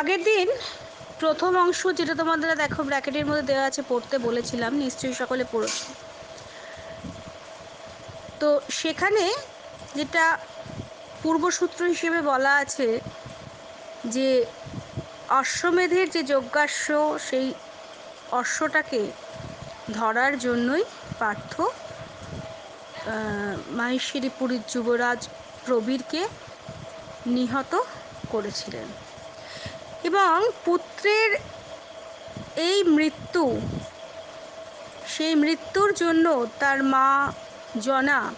আগের দিন প্রথম অংশ যেটা তোমাদের দেখো ব্র্যাকেটের মধ্যে দেওয়া আছে, পড়তে বলেছিলাম, নিশ্চয়ই সকলে পড়েছ। তো সেখানে যেটা পূর্বসূত্র হিসেবে বলা আছে যে অশ্বমেধের যে যজ্ঞাশ্ব, সেই অশ্বটাকে ধরার জন্যই পার্থ মাহেশ্বরী পুরীর যুবরাজ প্রবীরকে নিহত করেছিলেন। এবং পুত্রের এই মৃত্যু, সেই মৃত্যুর জন্য তার মা জনা,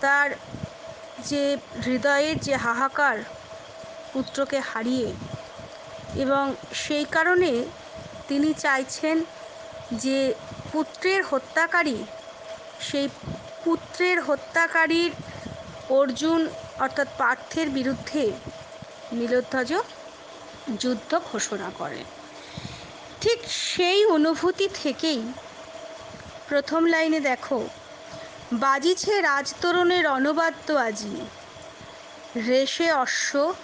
তার যে হৃদয়ের যে হাহাকার পুত্রকে হারিয়ে এবং সেই কারণে তিনি চাইছেন যে পুত্রের হত্যাকারী, সেই পুত্রের হত্যাকারীর অর্জুন অর্থাৎ পার্থের বিরুদ্ধে নীলোধ্বজ যুদ্ধ ঘোষণা করেন ঠিক সেই অনুভূতি থেকেই প্রথম লাইনে দেখো, বাজিছে রাজতরণের অনবাদ্য আজি। রেশে অশ্ব,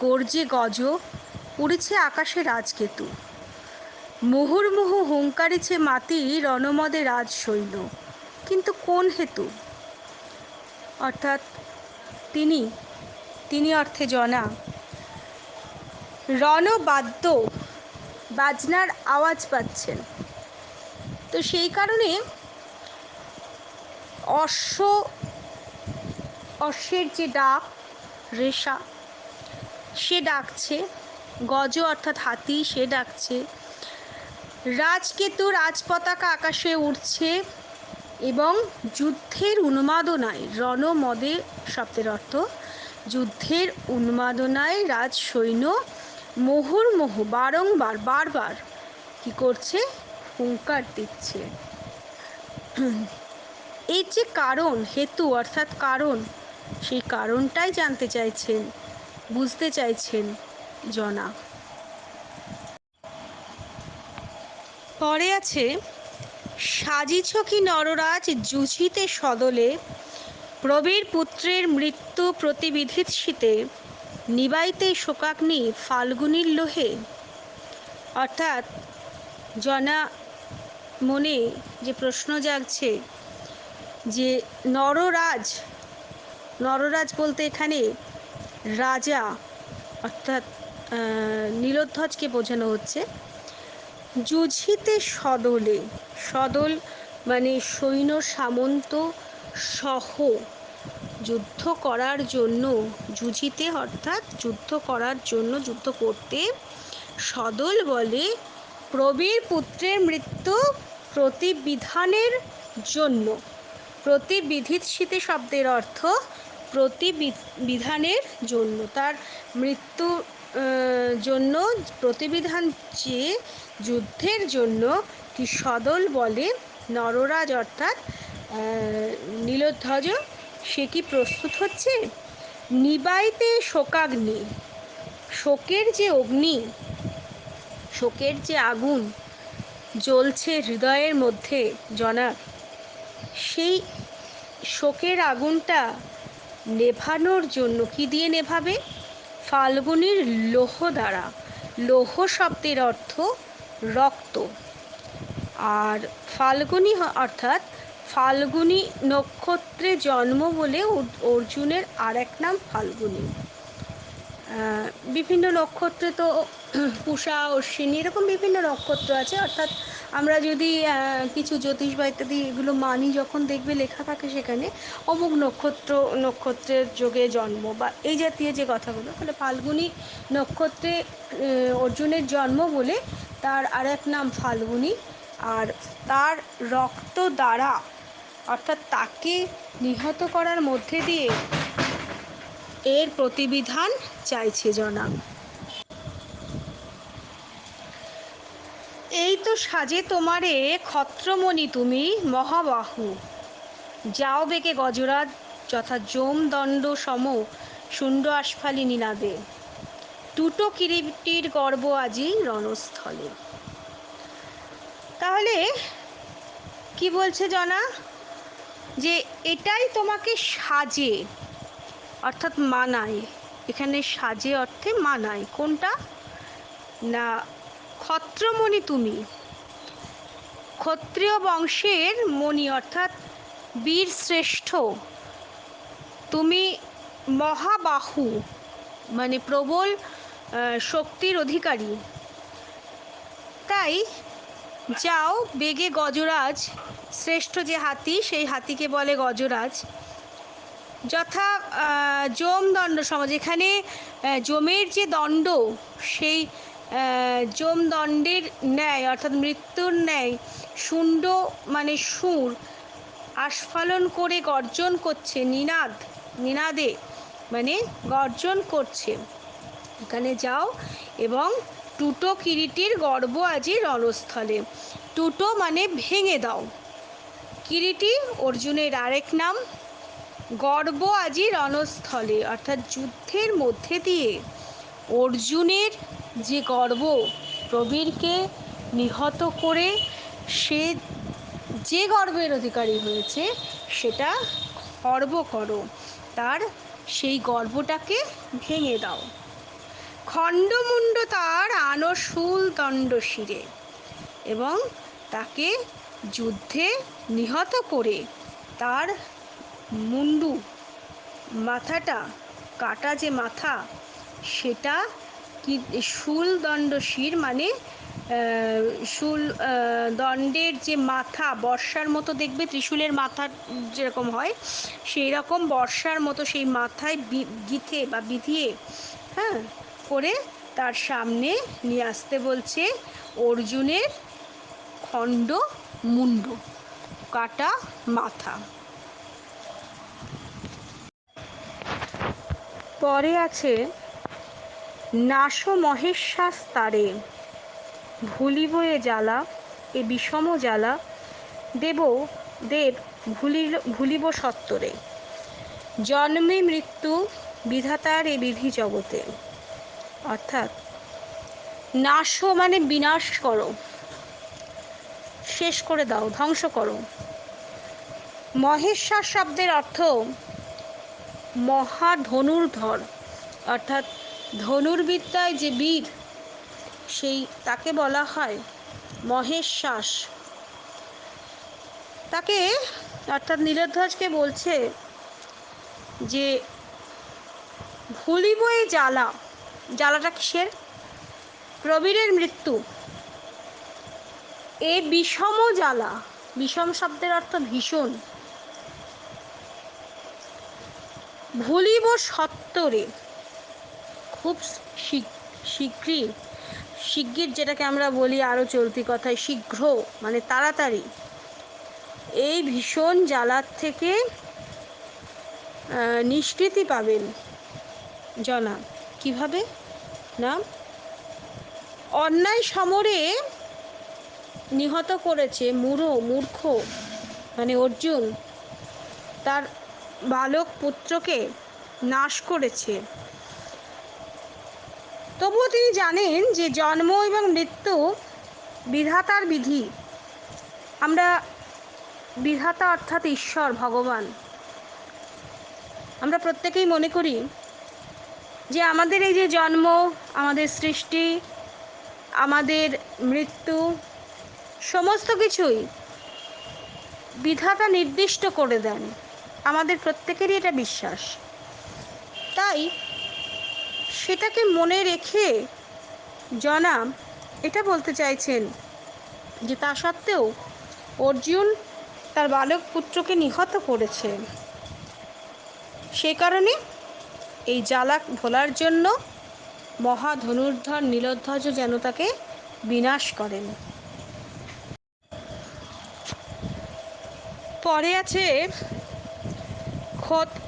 গর্জে গজ, উড়েছে আকাশে রাজকেতু। মুহুর্মুহু হুঙ্কারিছে মাতি রণমদে রাজ শৈল কিন্তু কোন হেতু? অর্থাৎ তিনি তিনি অর্থে জনা। রণবাদ্য বাজনার আওয়াজ পাচ্ছেন। তো সেই কারণে অশ্ব, অশ্বের যে ডাক, রেশা, সে ডাকছে, গজ অর্থাৎ হাতি, সে ডাকছে। রাজকেতু রাজপতাকা আকাশে উঠছে এবং যুদ্ধের উন্মাদনায়, রণমদে শব্দের অর্থ, যুদ্ধের উন্মাদনায় রাজ সৈন্য মুহুর্মুহু বারংবার, বারবার। কি করছে? হুঙ্কার দিচ্ছে। এর যে কারণ, হেতু, অর্থাৎ কারণ, সেই কারণটাই জানতে চাইছেন, বুঝতে চাইছেন জনা পরে আছে, সাজিছ কি নররাজ জুঝিতে সদলে, প্রবীর পুত্রের মৃত্যু প্রতিবিধিৎসিতে নিবাইতে শোকাগ্নি ফাল্গুনির লোহে। অর্থাৎ জনা মনে যে প্রশ্ন জাগছে যে নররাজ নররাজ বলতে এখানে রাজা, অর্থাৎ নীলোধ্বজকে বোঝানো হচ্ছে। যুঝিতে সদলে, সদল মানে সৈন্য সামন্ত সহ যুদ্ধ করার জন্য যুঝিতে, অর্থাৎ যুদ্ধ করার জন্য, যুদ্ধ করতে সদল বলে প্রবীর পুত্রের মৃত্যু প্রতিবিধানের জন্য। প্রতিবিধিৎসিতে শব্দের অর্থ প্রতিবিধানের জন্য। তার মৃত্যু জন্য প্রতিবিধান চেয়ে যুদ্ধের জন্য কি সদল বলে নররাজ, অর্থাৎ নীলধ্বজ সে কি প্রস্তুত হচ্ছে? নিবাইতে শোকাগ্নি। শোকের যে অগ্নি, শোকের যে আগুন জ্বলছে হৃদয়ের মধ্যে জনা সেই শোকের আগুনটা নেভানোর জন্য কি দিয়ে নেভাবে? ফাল্গুনির লোহ দ্বারা। লোহ শব্দের অর্থ রক্ত। আর ফাল্গুনি অর্থাৎ ফাল্গুনি নক্ষত্রে জন্ম বলে অর্জুনের আর এক নাম ফাল্গুনি। বিভিন্ন নক্ষত্রে তো পূষা অশ্বিনী এরকম বিভিন্ন নক্ষত্র আছে। অর্থাৎ আমরা যদি কিছু জ্যোতিষ বা ইত্যাদি এগুলো মানি, যখন দেখবে লেখা থাকে সেখানে অমুক নক্ষত্র, নক্ষত্রের যোগে জন্ম বা এই জাতীয় যে কথাগুলো, তাহলে ফাল্গুনি নক্ষত্রে অর্জুনের জন্ম বলে তার আর এক নাম ফাল্গুনি। আর তার রক্ত দ্বারা অর্থাৎ তাকে নিহত করার মধ্যে দিয়ে এর প্রতিবিধান চাইছে জনা এই তো সাজে তোমারে ক্ষত্রমণি তুমি, মহাবাহু। যাও বেগে গজরাজ, যথা জম দণ্ড সম শুণ্ড আশফালি নিনাদে টুটো কিরিটির গর্ব আজি রণস্থলে। তাহলে কি বলছে জনা যে এটাই তোমাকে সাজে, অর্থাৎ মানায়। এখানে সাজে অর্থে মানায়। কোনটা? না, ক্ষত্রমণি তুমি। ক্ষত্রিয় বংশের মণি, অর্থাৎ বীর শ্রেষ্ঠ। তুমি মহাবাহু মানে প্রবল শক্তির অধিকারী। তাই যাও বেগে গজরাজ শ্রেষ্ঠ যে হাতি, সেই হাতিকে বলে গজরাজ। যথা যম দণ্ড সমাজ এখানে যমের যে দণ্ড, সেই যম দণ্ডের ন্যায়, অর্থাৎ মৃত্যুর ন্যায়, শুণ্ড মানে সুর, আস্ফালন করে গর্জন করছে, নিনাদ, নিনাদে মানে গর্জন করছে। এখানে যাও এবং টুটো কিরিটির গর্ব আজি রণস্থলে। টুটো মানে ভেঙে দাও। কিরিটি, অর্জুনের আরেক নাম, গর্ব আজি রণস্থলে, অর্থাৎ যুদ্ধের মধ্যে দিয়ে অর্জুনের যে গর্ব, প্রবীরকে নিহত করে সে যে গর্বের অধিকারী হয়েছে, সেটা খর্ব করো। তার সেই গর্বটাকে ভেঙে দাও। খণ্ডমুণ্ড তার আনশূল দণ্ড শিরে এবং তাকে যুদ্ধে নিহত করে তার মুন্ডু মাথাটা কাটা যে মাথা, সেটা কি শূল দণ্ড শির মানে শুল দণ্ডের যে মাথা, বর্ষার মতো দেখবে ত্রিশূলের মাথা যেরকম হয়, সেই রকম বর্ষার মতো সেই মাথায় গিথে বা বিধিয়ে হ্যাঁ করে তার সামনে নিয়ে আসতে বলছে অর্জুনের খণ্ড মুন্ড, কাটা মাথা। পরে আছে নাশ মহেশ্বাস তারে ভুলিব এ জ্বালা, এ বিষম জ্বালা, দেব দেব ভুলিল, ভুলিব সত্তরে। জন্মে মৃত্যু বিধাতার এ বিধি জগতে। অর্থাৎ নাশ মানে বিনাশ করো। শেষ করে দাও, ধ্বংস করো। মহেশ্বর শব্দের অর্থ মহা ধনুর্ধর অর্থাৎ ধনুর্বিদ্যায় যে বীর, সেই তাকে বলা হয় মহেশ্বাস তাকে অর্থাৎ নীলধ্বজকে বলছে যে ভুলিব এই জ্বালা। জ্বালাটা কিসের? প্রবীরের মৃত্যু। এ বিষম জ্বালা, বিষম শব্দের অর্থ ভীষণ। ভুলিব সত্তরে, খুব শীঘ্র, শীঘ্রই শিগগির যেটাকে আমরা বলি আরও চলতি কথায় শীঘ্র মানে তাড়াতাড়ি। এই ভীষণ জ্বালার থেকে নিষ্কৃতি পাবেন জনা কীভাবে? না অন্যায় সমরে নিহত করেছে মূঢ় মূর্খ মানে অর্জুন। তার বালক পুত্রকে নাশ করেছে। তবুও তিনি জানেন যে জন্ম এবং মৃত্যু বিধাতার বিধি। আমরা বিধাতা অর্থাৎ ঈশ্বর, ভগবান। আমরা প্রত্যেকেই মনে করি যে আমাদের এই যে জন্ম, আমাদের সৃষ্টি, আমাদের মৃত্যু সমস্ত কিছুই বিধাতা নির্দিষ্ট করে দেন। আমাদের প্রত্যেকেরই এটা বিশ্বাস। তাই সেটাকে মনে রেখে জনা এটা বলতে চাইছেন যে তা সত্ত্বেও অর্জুন তার বালক পুত্রকে নিহত করেছে। সে কারণে এই জ্বালা ভোলার জন্য মহা ধনুর্ধর নীলধ্বজ যেন তাকে বিনাশ করেন। পরে আছে ক্ষত-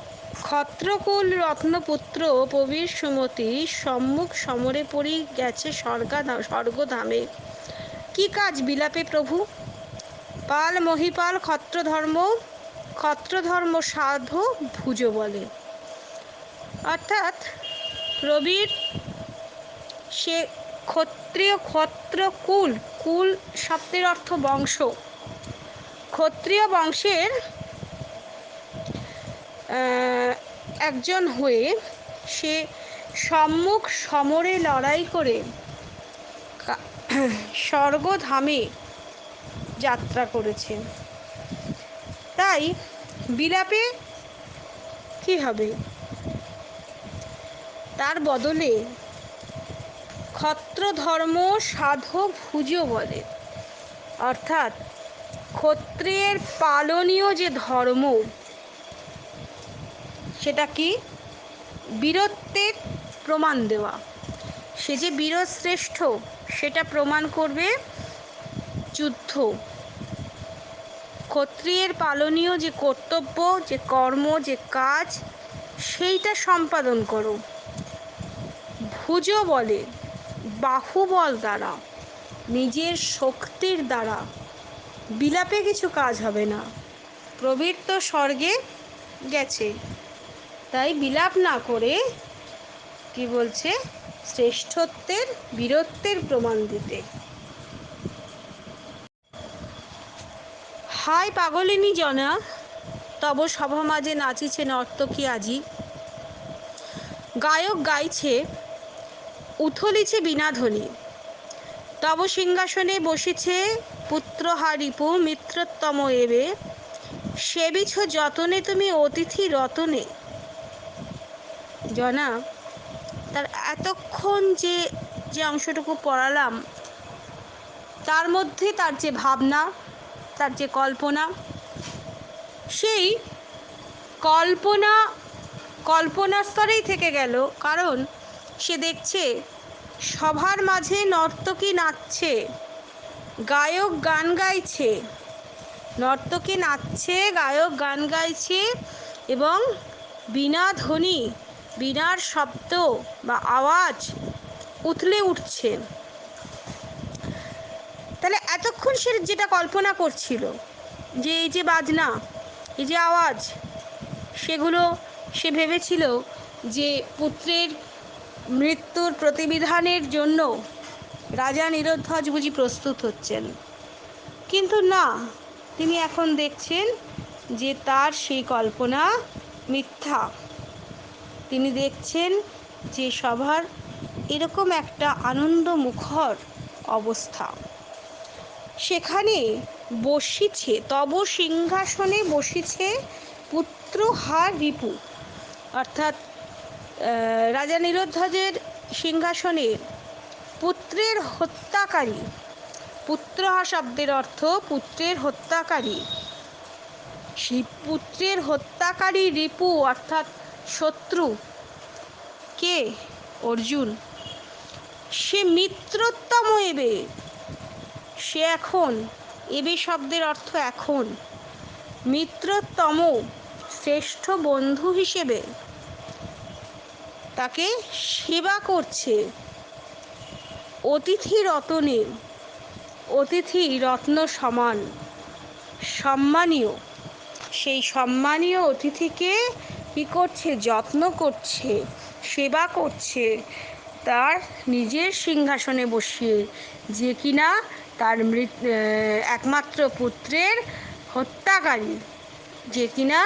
ক্ষত্রকুল রত্নপুত্র প্রবীর সুমতি। সম্মুখ সমরে পড়ি গেছে স্বর্গা স্বর্গধামে। কি কাজ বিলাপে প্রভু? পাল মহিপাল ক্ষত্রধর্ম ক্ষত্রধর্ম সাধু ভুজ বলে। অর্থাৎ প্রবীর সে ক্ষত্রিয় ক্ষত্র কুল কুল শব্দের অর্থ বংশ। ক্ষত্রিয় বংশের একজন হয়ে সে সম্মুখ সমরে লড়াই করে স্বর্গধামে যাত্রা করেছে। তাই বিলাপে কি হবে? তার বদলে ক্ষত্রধর্ম সাধক ভুজ বলে। অর্থাৎ ক্ষত্রিয়ের পালনীয় যে ধর্ম, সেটা কি? বীরত্বের প্রমাণ দেওয়া। সে যে বীরশ্রেষ্ঠ, সেটা প্রমাণ করবে যুদ্ধ। ক্ষত্রিয়ের পালনীয় যে কর্তব্য, যে কর্ম, যে কাজ, সেইটা সম্পাদন করো। ভুজ বলে, বাহুবল দ্বারা, নিজের শক্তির দ্বারা বিলাপে কিছু কাজ হবে না। প্রবৃত্ত স্বর্গে গেছে। তাই বিলাপ না করে, কি বলছে, শ্রেষ্ঠত্বের, বীরত্বের প্রমাণ দিতে। হাই পাগলিনী জনা, তব সভা মাঝে নাচিছে নর্তকী আজি। গায়ক গাইছে, উথলিছে বিনাধ্বনি তব সিংহাসনে বসেছে পুত্রহা রিপু মিত্রোত্তম এবে। সেবিছ যতনে তুমি অতিথি রতনে। জনা, তার এতক্ষণ যে যে অংশটুকু পড়ালাম, তার মধ্যে তার যে ভাবনা, তার যে কল্পনা, সেই কল্পনা কল্পনার স্তরেই থেকে গেল, কারণ সে দেখছে, সভার মাঝে নর্তকী নাচছে। গায়ক গান গাইছে। নর্তকী নাচছে, গায়ক গান গাইছে এবং বিনা ধ্বনি, বিনার শব্দ বা আওয়াজ উথলে উঠছে। তাহলে এতক্ষণ সে যেটা কল্পনা করছিল, যে এই যে বাজনা, এই যে আওয়াজ, সেগুলো সে ভেবেছিল যে পুত্রের মৃত্যুর প্রতিবিধানের জন্য রাজা নিরধ্বজ বুঝি প্রস্তুত হচ্ছেন। কিন্তু না, তিনি এখন দেখছেন যে তার সেই কল্পনা মিথ্যা। তিনি দেখছেন যে সভার এরকম একটা আনন্দমুখর অবস্থা। সেখানে বসিছে, তব সিংহাসনে বসিছে পুত্র হার রিপু। অর্থাৎ রাজা নিরোধ্বজের সিংহাসনে পুত্রের হত্যাকারী। পুত্রহা শব্দের অর্থ পুত্রের হত্যাকারী। সেই পুত্রের হত্যাকারী রিপু অর্থাৎ শত্রু কে? অর্জুন। সে মিত্রোত্তম এবে। সে এখন, এবে শব্দের অর্থ এখন। মিত্রতম শ্রেষ্ঠ বন্ধু হিসেবে তাকে সেবা করছে। অতিথি রতনে, অতিথি রত্ন সমান। সম্মানীয়, সেই সম্মানীয় অতিথিকে কী করছে, যত্ন করছে, সেবা করছে, তার নিজের সিংহাসনে বসিয়ে, যে কিনা তার মৃত একমাত্র পুত্রের হত্যাকারী, যে কিনা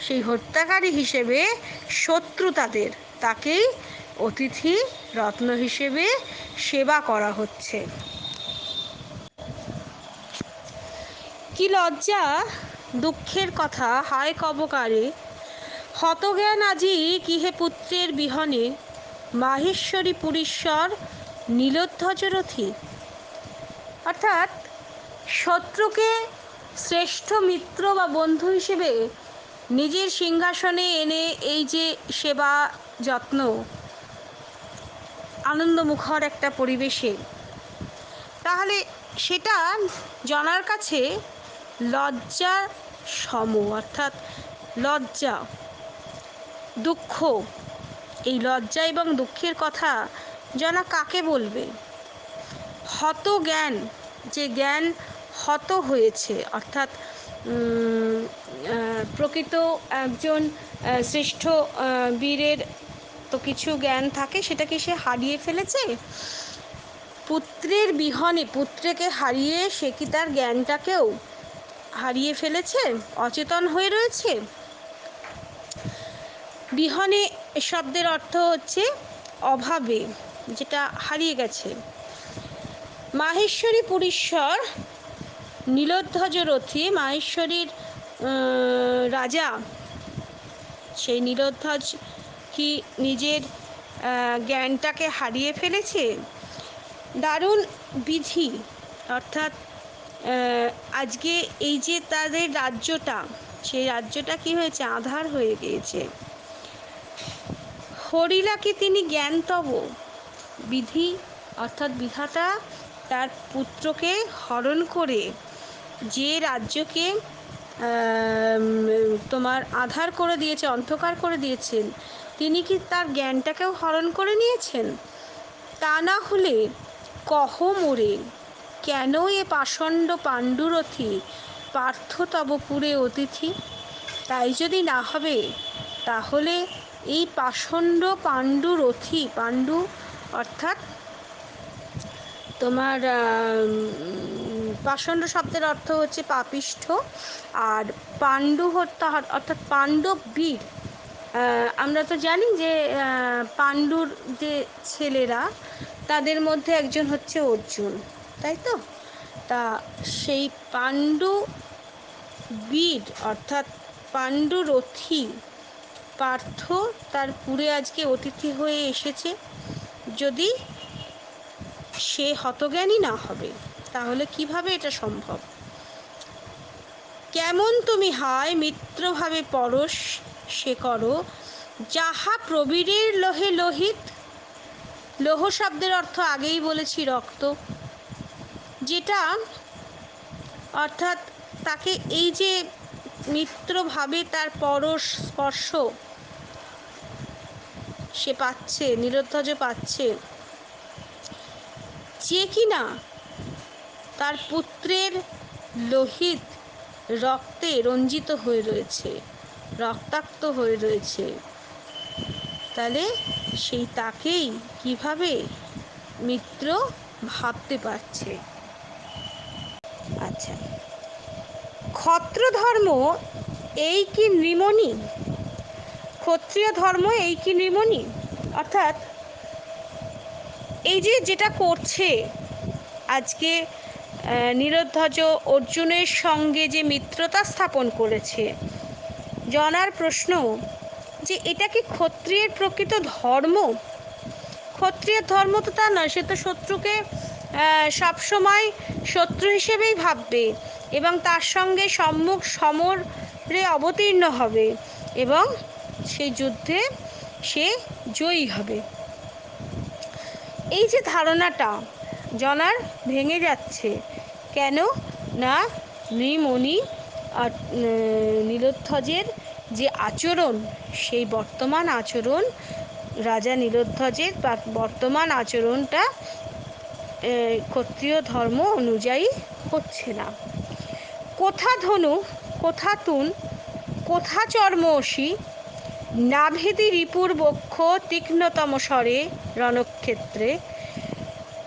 সেই হত্যাকারী হিসেবে শত্রু তাদের, তাকেই অতিথি রত্ন হিসেবে সেবা করা হচ্ছে। কি লজ্জা, দুঃখের কথা, হায় কবকারে। হতজ্ঞান আজি কিহে পুত্রের বিহনে, মাহেশ্বরী পুরীশ্বর নীলোধ্বজরথী অর্থাৎ শত্রুকে শ্রেষ্ঠ মিত্র বা বন্ধু হিসেবে নিজের সিংহাসনে এনে এই যে সেবা যত্ন আনন্দমুখর একটা পরিবেশে। তাহলে সেটা জনার কাছে লজ্জা সম, অর্থাৎ লজ্জা, দুঃখ, এই লজ্জা এবং দুঃখের কথা জনা কাকে বলবে? হত জ্ঞান, যে জ্ঞান হত হয়েছে, অর্থাৎ প্রকৃত একজন শ্রেষ্ঠ বীরের তো কিছু জ্ঞান থাকে, সেটাকে সে হারিয়ে ফেলেছে? পুত্রের বিহনে, পুত্রকে হারিয়ে সে কি তার জ্ঞানটাকেও হারিয়ে ফেলেছে? অচেতন হয়ে রয়েছে? বিহনে শব্দের অর্থ হচ্ছে অভাবে, যেটা হারিয়ে গেছে। মাহেশ্বরী পুরীশ্বর নীলোধ্বজ রথী মাহেশ্বরীর রাজা, সেই নীলোধ্বজ কি নিজের জ্ঞানটাকে হারিয়ে ফেলেছে? দারুণ বিধি। অর্থাৎ আজকে এই যে তাদের রাজ্যটা, সেই রাজ্যটা কি হয়েছে? আধার হয়ে গিয়েছে। হরিলাকে তিনি জ্ঞানতব? বিধি, অর্থাৎ বিধাতা তার পুত্রকে হরণ করে যে রাজ্যকে তোমার আধার করে দিয়েছে, অন্ধকার করে দিয়েছেন তিনি কি তার জ্ঞানটাকেও হরণ করে নিয়েছেন? তা না হলে কহ মোরে, কেন এ পাষণ্ড পাণ্ডুরথী পার্থ তবপুরে অতিথি? তাই যদি না হবে, তাহলে এই পাষণ্ড পাণ্ডুরথী, পাণ্ডু অর্থাৎ তোমার পাষণ্ড শব্দের অর্থ হচ্ছে পাপিষ্ঠ, আর পাণ্ডু হত্যা অর্থাৎ পাণ্ডব বীর আমরা তো জানি যে পাণ্ডুর যে ছেলেরা, তাদের মধ্যে একজন হচ্ছে অর্জুন, তাই তো? তা সেই পাণ্ডু বীর, অর্থাৎ পাণ্ডুরথী পার্থ তার পুরে আজকে অতিথি হয়ে এসেছে। যদি সে হতজ্ঞানী না হবে, তাহলে কীভাবে এটা সম্ভব? কেমন তুমি হায়, মিত্রভাবে পরশ সে করো। যাহা প্রবীরের লোহে লোহিত, লোহ শব্দের অর্থ আগেই বলেছি রক্ত। যেটা অর্থাৎ তাকে এই যে মিত্রভাবে তার পরশ স্পর্শ সে পাচ্ছে, নিরধ্বজ পাচ্ছে, যে কিনা তার পুত্রের লোহিত রক্তে রঞ্জিত হয়ে রয়েছে। রক্তাক্ত হয়ে রয়েছে। তাহলে সেই তাকেই কীভাবে মিত্র ভাবতে পারছে? আচ্ছা ক্ষত্র ধর্ম এই কি নৃমণি? ক্ষত্রিয় ধর্ম এই কি নৃমণি? অর্থাৎ এই যে যেটা করছে, আজকে নিরধ্বজ অর্জুনের সঙ্গে যে মিত্রতা স্থাপন করেছে জনার প্রশ্ন যে এটা কি ক্ষত্রিয়ের প্রকৃত ধর্ম? ক্ষত্রিয়ের ধর্ম তো তা নয়, সে তো শত্রুকে সবসময় শত্রু হিসেবেই ভাববে এবং তার সঙ্গে সম্মুখ সমরে অবতীর্ণ হবে এবং সেই যুদ্ধে সে জয়ী হবে। এই যে ধারণাটা জনার ভেঙে যাচ্ছে, কেন না নৃমণি নীলোধ্বজের যে আচরণ, সেই বর্তমান আচরণ, রাজা নীলোধ্বজের বর্তমান আচরণটা ক্ষত্রিয় ধর্ম অনুযায়ী হচ্ছে না। কোথা ধনু, কোথা তুন, কোথা চর্মসী, নাভেদি রিপুর বক্ষ তীক্ষ্ণতম স্বরে রণক্ষেত্রে,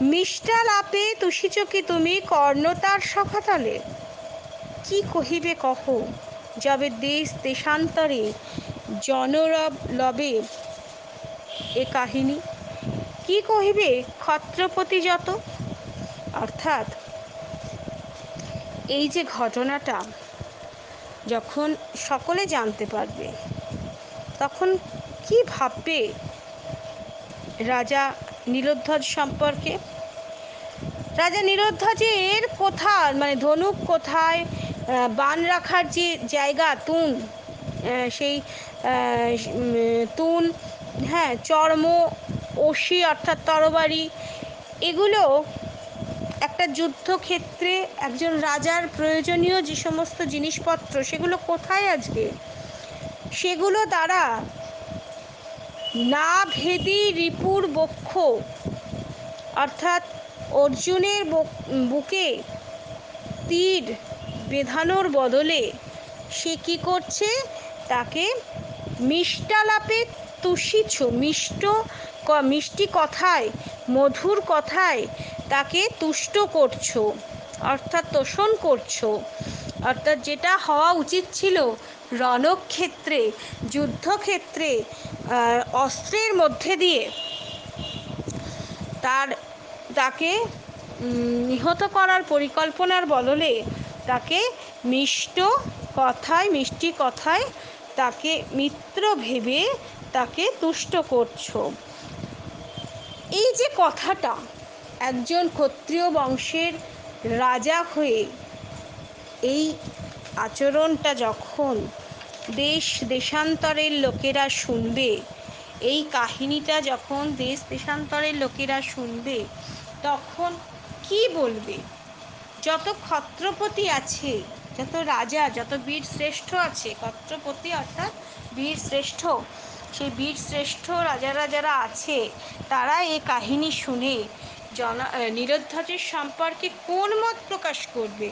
মিষ্টালাপে তুষিচকি তুমি কর্ণতার সখাতলে। কি কহিবে কহ? যবে দেশ দেশান্তরে জনরব লবে এ কাহিনী। কি কহিবে ক্ষত্রপতি যত? অর্থাৎ এই যে ঘটনাটা, যখন সকলে জানতে পারবে, তখন কি ভাববে রাজা নীলোধ্বজ সম্পর্কে? রাজা নীলোধ্বজের কোথায় মানে ধনুক কোথায় বান রাখার যে জায়গা, তুন সেই তুন হ্যাঁ চর্ম অসি অর্থাৎ তরবারি, এগুলো একটা যুদ্ধক্ষেত্রে একজন রাজার প্রয়োজনীয় যে সমস্ত জিনিসপত্র, সেগুলো কোথায় আজকে? সেগুলো দ্বারা না ভেদি রিপুর বক্ষ, অর্থাৎ অর্জুনের বুকে তীর বেঁধানোর বদলে সে কি করছে? তাকে মিষ্টালাপে তুষিছ, মিষ্ট মিষ্টি কথায়, মধুর কথায় তাকে তুষ্ট করছ, অর্থাৎ তোষণ করছ। অর্থাৎ যেটা হওয়া উচিত ছিল রণক্ষেত্রে, যুদ্ধক্ষেত্রে অস্ত্রের মধ্যে দিয়ে। তার, তাকে নিহত করার পরিকল্পনার বদলে তাকে মিষ্ট কথায়, মিষ্টি কথায় তাকে মিত্র ভেবে তাকে তুষ্ট করছ। এই যে কথাটা একজন ক্ষত্রিয় বংশের রাজা হয়ে এই আচরণটা যখন দেশ দেশান্তরের লোকেরা শুনবে, এই কাহিনীটা যখন দেশ দেশান্তরের লোকেরা শুনবে, তখন কি বলবে? যত ক্ষত্রপতি আছে, যত রাজা, যত বীর শ্রেষ্ঠ আছে, ক্ষত্রপতি অর্থাৎ বীর শ্রেষ্ঠ, সেই বীর শ্রেষ্ঠ রাজারা যারা আছে, তারা এই কাহিনী শুনে জনা নিরোধ্বজের সম্পর্কে কোন মত প্রকাশ করবে?